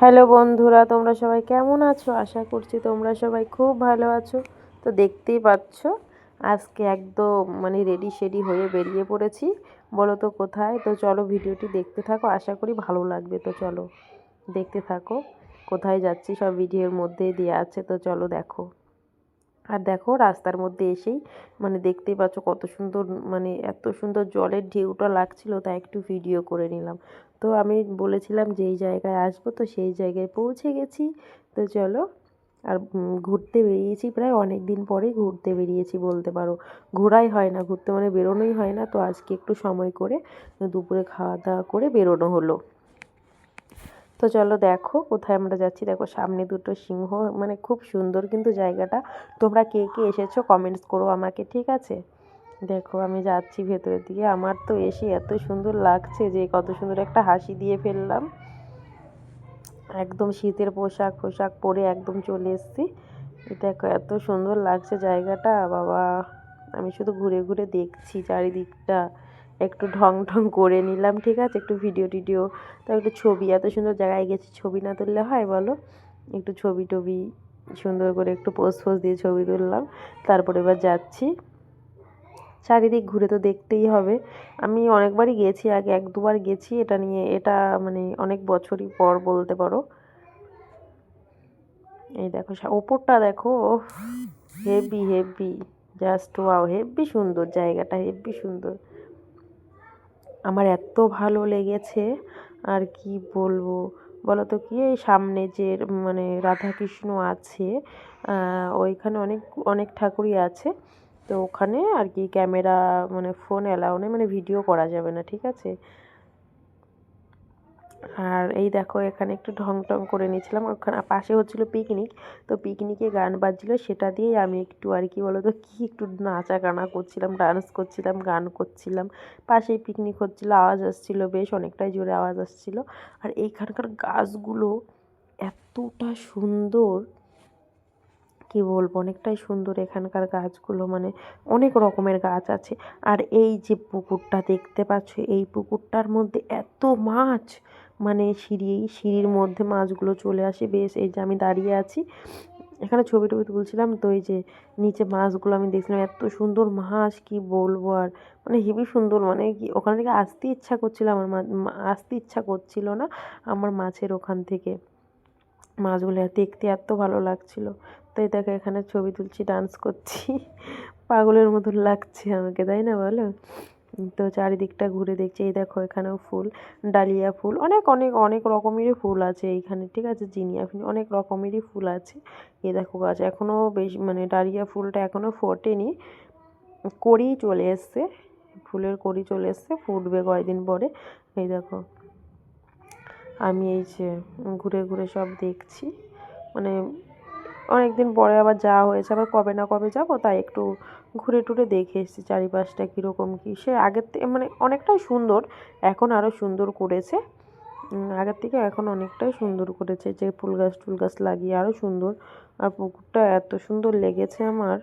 Hello বন্ধুরা, তোমরা সবাই কেমন আছো? আশা করছি তোমরা সবাই খুব ভালো আছো। তো দেখতেই পাচ্ছ, আজকে একদম মানে রেডি শেডি হয়ে বেরিয়ে পড়েছি। বলো তো কোথায়? তো চলো ভিডিওটি দেখতে থাকো, আশা করি ভালো লাগবে। তো চলো দেখতে থাকো, কোথায় যাচ্ছি সব ভিডিওর মধ্যেই দেওয়া আছে। তো চলো দেখো। আর দেখো রাস্তার মধ্যে এসেই মানে দেখতেই পাচ্ছ কত সুন্দর মানে এত সুন্দর জলের ঢেউটা লাগছিল তা একটু ভিডিও করে নিলাম। তো আমি বলেছিলাম যেই জায়গায় আসব, তো সেই জায়গায় পৌঁছে গেছি। তো চলো, আর ঘুরতে বেরিয়েছি, প্রায় অনেক দিন পরেই ঘুরতে বেরিয়েছি বলতে পারো। ঘোরাই হয় না, ঘুরতে মানে বেরোনোই হয় না, তো আজকে একটু সময় করে দুপুরে খাওয়া দাওয়া করে বেরোনো হলো। তো চলো দেখো, কোথায় আমরা যাচ্ছি। দেখো সামনে দুটো সিংহ মানে খুব সুন্দর কিন্তু জায়গাটা। তোমরা কে কে এসেছ কমেন্টস করো আমাকে, ঠিক আছে? দেখো, আমি যাচ্ছি ভেতরের দিকে। আমার তো এসে এত সুন্দর লাগছে যে কত সুন্দর একটা হাসি দিয়ে ফেললাম। একদম শীতের পোশাক পোশাক পরে একদম চলে এসেছি। দেখো এত সুন্দর লাগছে জায়গাটা, বাবা। আমি শুধু ঘুরে ঘুরে দেখছি চারিদিকটা। একটু ঢং ঢং করে নিলাম, ঠিক আছে? একটু ভিডিও টিডিও। তো একটু ছবি, এত সুন্দর জায়গায় গেছি, ছবি না তুললে হয় বলো? একটু ছবি টবি সুন্দর করে একটু পোস্ট ফোজ দিয়ে ছবি তুললাম। তারপরে এবার যাচ্ছি। চারিদিক ঘুরে তো দেখতেই হবে। আমি অনেকবারই গেছি, আগে এক দুবার গেছি, এটা নিয়ে, এটা মানে অনেক বছরই পর বলতে পারো। এই দেখো ওপরটা দেখো heavy heavy just wow heavy সুন্দর জায়গাটা হেভি সুন্দর। আমার এত ভালো লেগেছে, আর কি বলব? বলো তো কি, এই সামনে যে মানে রাধাকৃষ্ণ আছে ওইখানে অনেক অনেক ঠাকুরই আছে। তো ওখানে আর কি ক্যামেরা মানে ফোন অ্যালাউ নেই মানে ভিডিও করা যাবে না, ঠিক আছে? আর এই দেখো, এখানে একটু ঢং টং করে নিয়েছিলাম। ওখানে পাশে হচ্ছিল পিকনিক তো পিকনিকে গান বাজছিলো, সেটা দিয়েই আমি একটু আর কি বলো তো কী একটু নাচা গানা করছিলাম ডান্স করছিলাম, গান করছিলাম। পাশেই পিকনিক হচ্ছিল, আওয়াজ আসছিল বেশ, অনেকটাই জোরে আওয়াজ আসছিল। আর এইখানকার গাছগুলো এতটা সুন্দর কি বলব? অনেকটাই সুন্দর এখানকার গাছগুলো মানে অনেক রকমের গাছ আছে। আর এই যে পুকুরটা দেখতে পাচ্ছ, এই পুকুরটার মধ্যে এত মাছ! মানে সিঁড়ি, সিঁড়ির মধ্যে মাছগুলো চলে আসে। বেশ, এই যে আমি দাঁড়িয়ে আছি। এখানে ছবি টবি তুলছিলাম, তো এই যে নিচে মাছগুলো আমি দেখছিলাম এত সুন্দর মাছ, কি বলব আর? মানে হেবি সুন্দর মানে কি ওখান থেকে আসতে ইচ্ছা করছিল আমার আসতে ইচ্ছা করছিল না আমার মাছের ওখান থেকে। মাছগুলো দেখতে এত ভালো লাগছিল। তো এই দেখো এখানে ছবি তুলছি ডান্স করছি। পাগলের মতন লাগছে আমাকে, তাই না বলো? তো চারিদিকটা ঘুরে দেখছি, এই দেখো এখানেও ফুল, ডালিয়া ফুল, অনেক অনেক অনেক রকমেরই ফুল আছে এইখানে, ঠিক আছে? জিনিয়া ফুল, অনেক রকমেরই ফুল আছে। এই দেখো গাছ এখনও বেশ মানে ডালিয়া ফুলটা এখনও ফোটেনি। করেই চলে এসছে, ফুলের করি চলে এসছে, ফুটবে কয়দিন পরে, এই দেখো। আমি এই যে ঘুরে ঘুরে সব দেখছি। মানে অনেক দিন পরে আবার যাওয়া হয়েছে, আবার কবে না কবে যাব, তাই একটু ঘুরে টুরে দেখে এসেছি চারিপাশটা কীরকম কী। সে আগের থেকে মানে অনেকটাই সুন্দর, এখন আরও সুন্দর করেছে। আগের থেকে এখন অনেকটাই সুন্দর করেছে, যে ফুল গাছ টুল গাছ লাগিয়ে আরও সুন্দর। আর পুকুরটা এত সুন্দর লেগেছে আমার।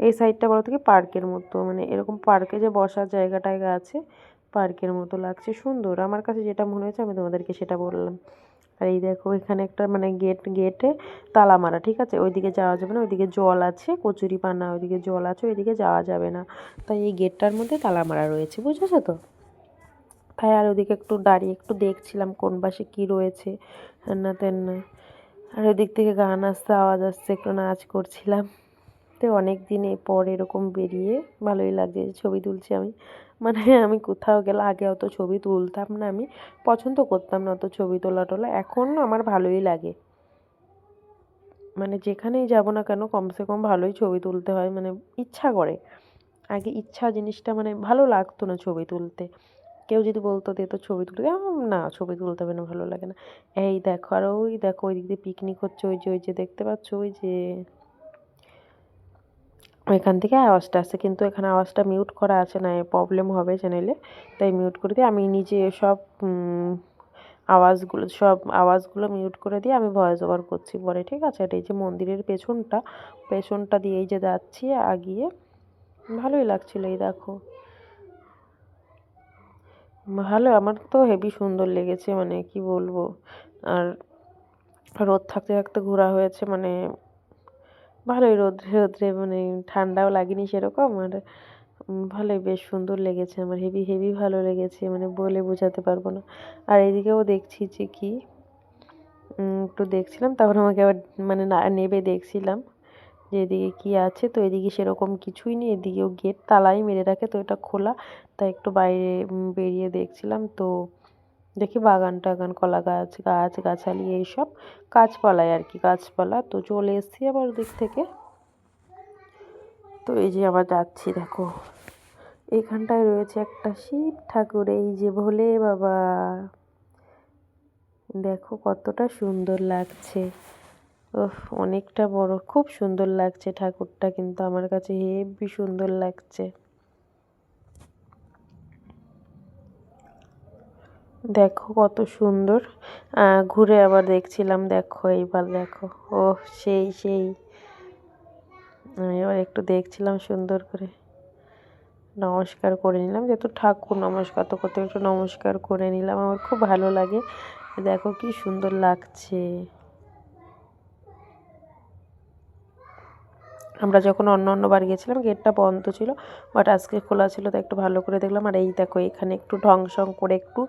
এই সাইডটা বলো থেকে পার্কের মতো মানে এরকম পার্কে যে বসার জায়গাটায় আছে পার্কের মতো লাগছে, সুন্দর। আমার কাছে যেটা মনে হয়েছে, আমি তোমাদেরকে সেটা বললাম। আর এই দেখো, এখানে একটা মানে গেট, গেটে তালা মারা, ঠিক আছে? ওইদিকে যাওয়া যাবে না, ওইদিকে জল আছে, কচুরি পানা, ওইদিকে জল আছে, ওইদিকে যাওয়া যাবে না। তাই এই গেটটার মধ্যে তালা মারা রয়েছে, বুঝেছ তো? তাই আর ওদিকে একটু দাঁড়িয়ে একটু দেখছিলাম কোন পাশে কী রয়েছে না তেন আর ওদিক থেকে গান আসতে আওয়াজ আসছে, একটু নাচ করছিলাম। তো অনেক দিন পর এরকম বেরিয়ে ভালোই লাগছে ছবি তুলছি আমি। মানে আমি কোথাও গেলে আগে অত ছবি তুলতাম না আমি, পছন্দ করতাম না অত ছবি তোলা টোলা। এখন আমার ভালোই লাগে। মানে যেখানেই যাব না কেন, কমসে কম ভালোই ছবি তুলতে হয় মানে ইচ্ছা করে। আগে ইচ্ছা জিনিসটা মানে ভালো লাগতো না ছবি তুলতে। কেউ যদি বলতো দে তো ছবি তুলতে না, ছবি তুলতে হবে না, ভালো লাগে না। এই দেখো, আর ওই দেখো ওই দিক দিয়ে পিকনিক হচ্ছে, ওই যে ওই যে, দেখতে পাচ্ছ? ওই যে এখান থেকে আওয়াজটা আসছে, কিন্তু এখানে আওয়াজটা মিউট করা আছে না প্রবলেম হবে চ্যানেলে তাই মিউট করে দিয়ে আমি নিজে সব আওয়াজগুলো সব আওয়াজগুলো মিউট করে দিয়ে আমি ভয়েস ওভার করছি পরে, ঠিক আছে? এটা এই যে মন্দিরের পেছনটা পেছনটা দিয়েই যে যাচ্ছি আগিয়ে, ভালোই লাগছিল এই দেখো। ভালো, আমার তো হেভি সুন্দর লেগেছে মানে কি বলব? আর রোদ থাকতে থাকতে ঘোরা হয়েছে মানে ভালোই রোদ্রে রোদ্রে মানে ঠান্ডাও লাগেনি সেরকম আর ভালোই বেশ সুন্দর লেগেছে আমার, হেভি হেভি ভালো লেগেছে মানে বলে বোঝাতে পারব না। আর এদিকেও দেখছি যে কি একটু দেখছিলাম তারপর আমাকে আবার মানে নেবে দেখছিলাম যে এদিকে কী আছে, তো এদিকে সেরকম কিছুই নেই, এদিকেও গেট তালাই মেরে রাখে, তো এটা খোলা, তাই একটু বাইরে বেরিয়ে দেখছিলাম, তো দেখি বাগান টাগান, কলা গাছ গাছ, গাছালি এইসব। গাছপালায় আর কি, গাছপালা। তো চলে এসেছি আবার দিক থেকে। তো এই যে আবার যাচ্ছি, দেখো। এখানটায় রয়েছে একটা শিব ঠাকুর। এই যে ভোলে বাবা। দেখো কতটা সুন্দর লাগছে। ওহ অনেকটা বড়। খুব সুন্দর লাগছে ঠাকুরটা, কিন্তু আমার কাছে হেবি সুন্দর লাগছে। দেখো কত সুন্দর। ঘুরে আবার দেখছিলাম, দেখো এইবার দেখো। ও সেই সেই। আমি এবার একটু দেখছিলাম সুন্দর করে। নমস্কার করে নিলাম, যেহেতু ঠাকুর নমস্কার, তো করতে একটু নমস্কার করে নিলাম, আমার খুব ভালো লাগে। দেখো কি সুন্দর লাগছে। আমরা যখন অন্য অন্য বার গেছিলাম, গেটটা বন্ধ ছিল বাট আজকে খোলা ছিল, তো একটু ভালো করে দেখলাম। আর এই দেখো, এখানে একটু ঢং সং করে একটু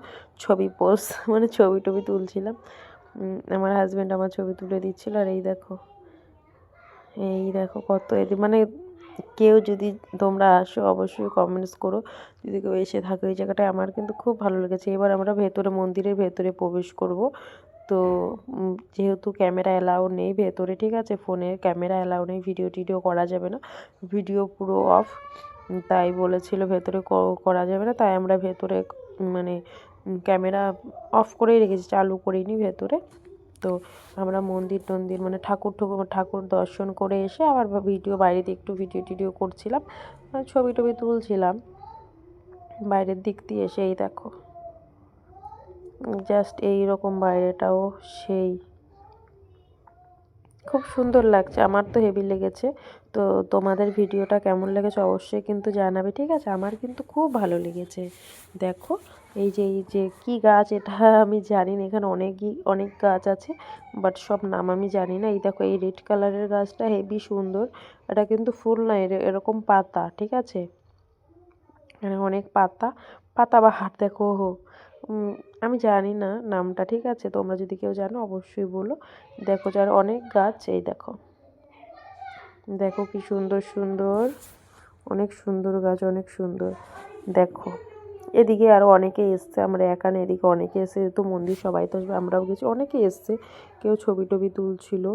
ছবি পোস মানে ছবি টবি তুলছিলাম। আমার হাজব্যান্ড আমার ছবি তুলে দিচ্ছিল, আর এই দেখো এই দেখো কত এদি মানে কেউ যদি তোমরা আসো, অবশ্যই কমেন্টস করো। যদি কেউ এসে থাকে ওই জায়গাটায়, আমার কিন্তু খুব ভালো লেগেছে। এবার আমরা ভেতরে, মন্দিরের ভেতরে প্রবেশ করব। তো যেহেতু ক্যামেরা অ্যালাউ নেই ভেতরে, ঠিক আছে? ফোনের ক্যামেরা অ্যালাউ নেই, ভিডিও টিডিও করা যাবে না, ভিডিও পুরো অফ। তাই বলেছিল ভেতরে করা যাবে না, তাই আমরা ভেতরে মানে ক্যামেরা অফ করেই রেখেছি, চালু করিনি ভেতরে। তো আমরা মন্দির টন্দির মানে ঠাকুর ঠুকুর ঠাকুর দর্শন করে এসে আবার ভিডিও, বাইরেতে একটু ভিডিও টিডিও করছিলাম ছবি টবি তুলছিলাম। বাইরের দিক দিয়ে এসে এই দেখো। জাস্ট এই রকম বাইরেটাও সেই। খুব সুন্দর লাগছে, আমার তো হেভি লেগেছে। তো তোমাদের ভিডিওটা কেমন লেগেছে অবশ্যই কিন্তু জানাবে, ঠিক আছে? আমার কিন্তু খুব ভালো লেগেছে। দেখো, এই যে এই যে, কী গাছ, এটা আমি জানি না এখানে অনেকই, অনেক গাছ আছে বাট সব নাম আমি জানি না। এই দেখো, এই রেড কালারের গাছটা হেভি সুন্দর, এটা কিন্তু ফুল না এরকম পাতা, ঠিক আছে? এখানে অনেক পাতা পাতা বা হাট দেখো আমি জানি না নামটা, ঠিক আছে? তোমরা যদি কেউ জানো, অবশ্যই বলো। দেখো, যার অনেক গাছ, এই দেখো। দেখো কি সুন্দর সুন্দর। অনেক সুন্দর গাছ, অনেক সুন্দর। দেখো, এদিকে আরও অনেকে এসছে, আমরা একা এখানে এদিকে অনেকে এসে তো মন্দির সবাই তো, আমরাও গেছি। অনেকে এসছে, কেউ ছবি টবি তুলছিল।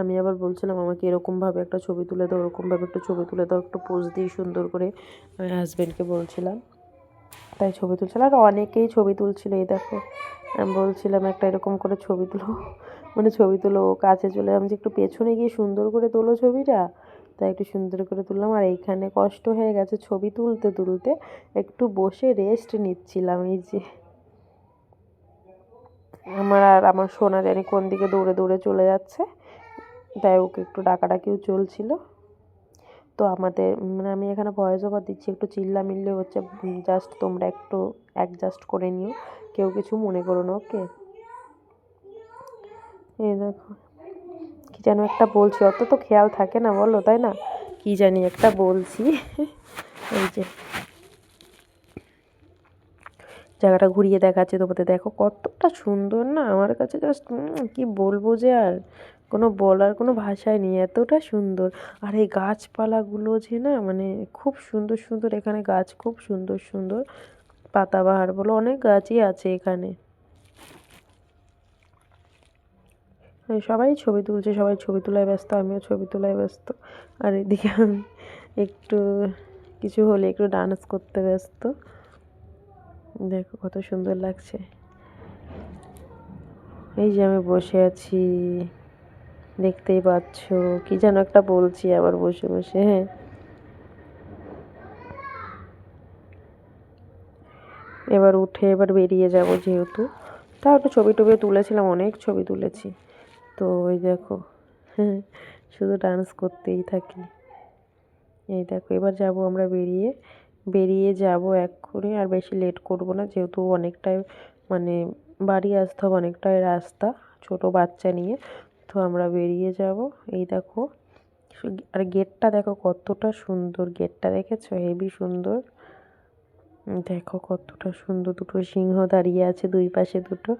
আমি আবার বলছিলাম, আমাকে এরকমভাবে একটা ছবি তুলে দাও, ওরকমভাবে একটা ছবি তুলে দাও, একটু পোজ দিয়ে সুন্দর করে, আমি হাজব্যান্ডকে বলছিলাম। তাই ছবি তুলছিল। আর অনেকেই ছবি তুলছিল, এই দেখো। আমি বলছিলাম, একটা এরকম করে ছবি তুলো। মানে ছবি তুলো কাছে চলে আমি যে একটু পেছনে গিয়ে সুন্দর করে তোলো ছবিটা তাই একটু সুন্দর করে তুললাম। আর এইখানে কষ্ট হয়ে গেছে ছবি তুলতে তুলতে। একটু বসে রেস্ট নিচ্ছিলাম, এই যে। আমার আর আমার সোনা জানি কোন দিকে দৌড়ে দৌড়ে চলে যাচ্ছে। তাই ওকে একটু ডাকাডাকিও চলছিল। তো আমাদের মানে আমি এখানে ভয়েস ওভার দিচ্ছি, একটু চিল্লা মিল্লে হচ্ছে জাস্ট তোমরা একটু অ্যাডজাস্ট করে নিও, কেউ কিছু মনে করো না ওকে এই দেখো, কী যেন একটা বলছি, অত তো খেয়াল থাকে না, বলো, তাই না? কী জানি একটা বলছি, এই যে। জায়গাটা ঘুরিয়ে দেখাচ্ছে তোমাদের, দেখো কতটা সুন্দর না, আমার কাছে জাস্ট কি বলব যে আর কোনো বলার, কোনো ভাষাই নেই, এতটা সুন্দর। আর এই গাছপালাগুলো যে না মানে খুব সুন্দর সুন্দর, এখানে গাছ খুব সুন্দর সুন্দর। পাতাবাহার বলো, অনেক গাছই আছে এখানে। সবাই ছবি তুলছে, সবাই ছবি তোলায় ব্যস্ত, আমিও ছবি তোলায় ব্যস্ত। আর এদিকে আমি একটু, কিছু হলে একটু ডান্স করতে ব্যস্ত। দেখো কত সুন্দর লাগছে। এই যে আমি বসে আছি। দেখতেই পাচ্ছ। কি যেন একটা বলছি আবার বসে বসে হ্যাঁ। এবার উঠে এবার বেরিয়ে যাব যেহেতু। তাও একটু ছবি টবি তুলেছিলাম, অনেক ছবি তুলেছি। তো ওই দেখো হ্যাঁ শুধু ডান্স করতেই থাকি। এই দেখো, এবার যাব আমরা বেরিয়ে। বেরিয়ে যাব এক্ষুনি আর বেশি লেট করব না, যেহেতু অনেকটাই মানে বাড়ি আসতে হবে, অনেকটাই রাস্তা, ছোট বাচ্চা নিয়ে। তো আমরা বেরিয়ে যাব। এই দেখো, আর গেটটা দেখো কতটা সুন্দর। গেটটা দেখেছ? হেভি সুন্দর। দেখো কতটা সুন্দর। দুটো সিংহ দাঁড়িয়ে আছে দুই পাশে দুটো।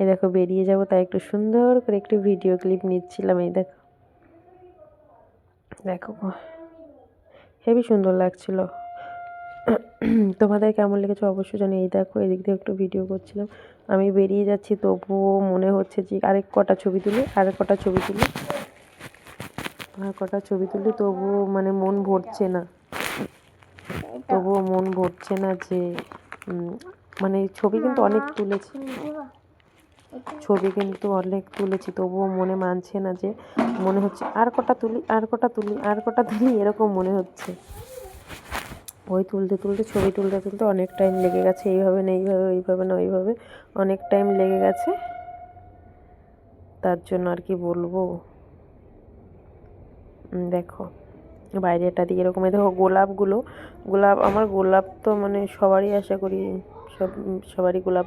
এ দেখো বেরিয়ে যাব, তাই একটু সুন্দর করে একটু ভিডিও ক্লিপ নিচ্ছিলাম, এই দেখো। দেখো হেভি সুন্দর লাগছিল। তোমাদের কেমন লেগেছে অবশ্যই জানি এই দেখো, এদিক দিয়ে একটু ভিডিও করছিলাম। আমি বেরিয়ে যাচ্ছি, তবুও মনে হচ্ছে যে আরেক কটা ছবি তুলি, আরেক কটা ছবি তুলি। আর কটা ছবি তুলি, তবুও মানে মন ভরছে না। তবুও মন ভরছে না যে মানে ছবি কিন্তু অনেক তুলেছি। ছবি কিন্তু অনেক তুলেছি, তবুও মনে মানছে না যে মনে হচ্ছে আর কটা তুলি, আর কটা তুলি, আর কটা তুলি, এরকম মনে হচ্ছে। ওই তুলতে তুলতে, ছবি তুলতে তুলতে অনেক টাইম লেগে গেছে। এইভাবে না, এইভাবে, ওইভাবে না, ওইভাবে অনেক টাইম লেগে গেছে। তার জন্য আর কি বলব? দেখো বাইরেটা দিয়ে এরকম দেখো গোলাপগুলো। গোলাপ, আমার গোলাপ তো মানে সবারই আশা করি, সব, সবারই গোলাপ